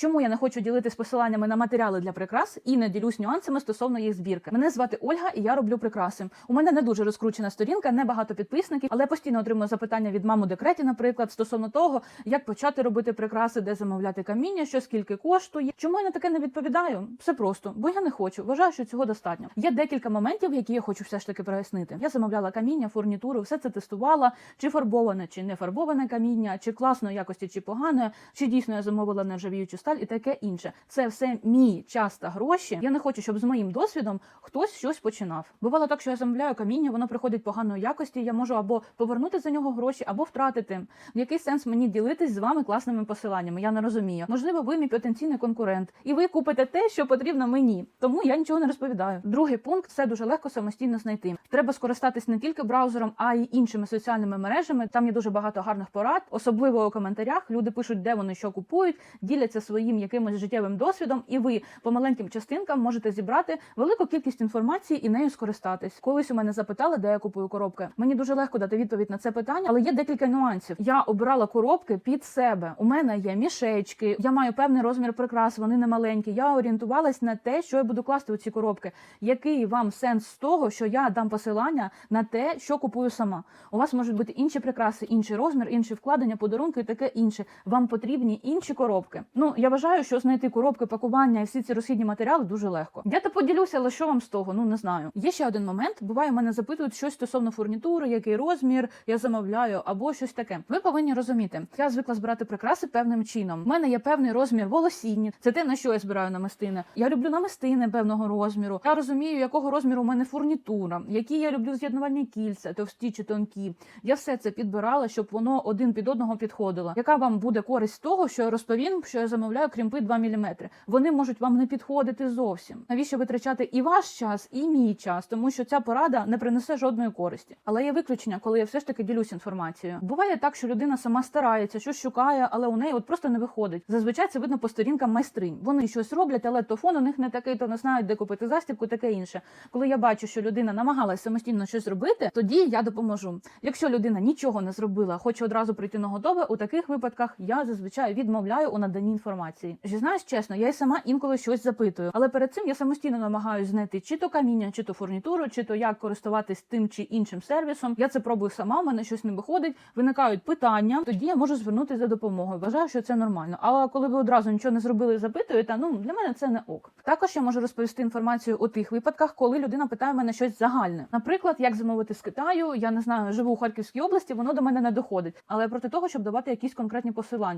Чому я не хочу ділитись посиланнями на матеріали для прикрас і не ділюсь нюансами стосовно їх збірки? Мене звати Ольга, і я роблю прикраси. У мене не дуже розкручена сторінка, не багато підписників, але постійно отримую запитання від мам у декреті, наприклад, стосовно того, як почати робити прикраси, де замовляти каміння, що скільки коштує. Чому я на таке не відповідаю? Все просто, бо я не хочу. Вважаю, що цього достатньо. Є декілька моментів, які я хочу все ж таки прояснити. Я замовляла каміння, фурнітуру, все це тестувала, чи фарбоване, чи не фарбоване каміння, чи класної якості, чи поганої, чи дійсно я замовила нержавіючу сталь і таке інше. Це все мій час та гроші. Я не хочу, щоб з моїм досвідом хтось щось починав. Бувало так, що я замовляю каміння, воно приходить поганої якості. Я можу або повернути за нього гроші, або втратити. В який сенс мені ділитись з вами класними посиланнями? Я не розумію. Можливо, ви мій потенційний конкурент, і ви купите те, що потрібно мені. Тому я нічого не розповідаю. Другий пункт це дуже легко самостійно знайти. Треба скористатись не тільки браузером, а й іншими соціальними мережами. Там є дуже багато гарних порад, особливо у коментарях. Люди пишуть, де вони що купують, діляться своїм якимось життєвим досвідом, і ви по маленьким частинкам можете зібрати велику кількість інформації і нею скористатись. Колись у мене запитали, де я купую коробки. Мені дуже легко дати відповідь на це питання, але є декілька нюансів. Я обирала коробки під себе. У мене є мішечки, я маю певний розмір прикрас, вони не маленькі. Я орієнтувалась на те, що я буду класти у ці коробки. Який вам сенс з того, що я дам посилання на те, що купую сама? У вас можуть бути інші прикраси, інший розмір, інші вкладення, подарунки і таке інше. Вам потрібні інші коробки. Ну я вважаю, що знайти коробки, пакування і всі ці розхідні матеріали дуже легко. Я то поділюся, але що вам з того? Ну не знаю. Є ще один момент. Буває, мене запитують щось стосовно фурнітури, який розмір я замовляю, або щось таке. Ви повинні розуміти, я звикла збирати прикраси певним чином. У мене є певний розмір волосіння. Це те на що я збираю намистини. Я люблю намистини певного розміру. Я розумію, якого розміру у мене фурнітура, які я люблю з'єднувальні кільця, товсті чи тонкі. Я все це підбирала, щоб воно один під одного підходило. Яка вам буде користь з того, що я розповім, що я замовляю крімпи 2 мм? Вони можуть вам не підходити зовсім. Навіщо витрачати і ваш час, і мій час, тому що ця порада не принесе жодної користі. Але є виключення, коли я все ж таки ділюсь інформацією. Буває так, що людина сама старається, щось шукає, але у неї от просто не виходить. Зазвичай це видно по сторінкам майстринь. Вони щось роблять, але то фон у них не такий, то не знають, де купити застібку, таке інше. Коли я бачу, що людина намагалась самостійно щось зробити, тоді я допоможу. Якщо людина нічого не зробила, хоче одразу прийти на готове, у таких випадках я зазвичай відмовляю у наданні інформації. Зізнаюсь чесно, я й сама інколи щось запитую, але перед цим я самостійно намагаюсь знайти чи то каміння, чи то фурнітуру, чи то як користуватись тим чи іншим сервісом. Я це пробую сама, в мене щось не виходить. Виникають питання, тоді я можу звернутися за допомогою. Вважаю, що це нормально. Але коли ви одразу нічого не зробили запитуєте, ну для мене це не ок. Також я можу розповісти інформацію у тих випадках, коли людина питає мене щось загальне. Наприклад, як замовити з Китаю, я не знаю, живу у Харківській області, воно до мене не доходить. Але проти того, щоб давати якісь конкретні посилання.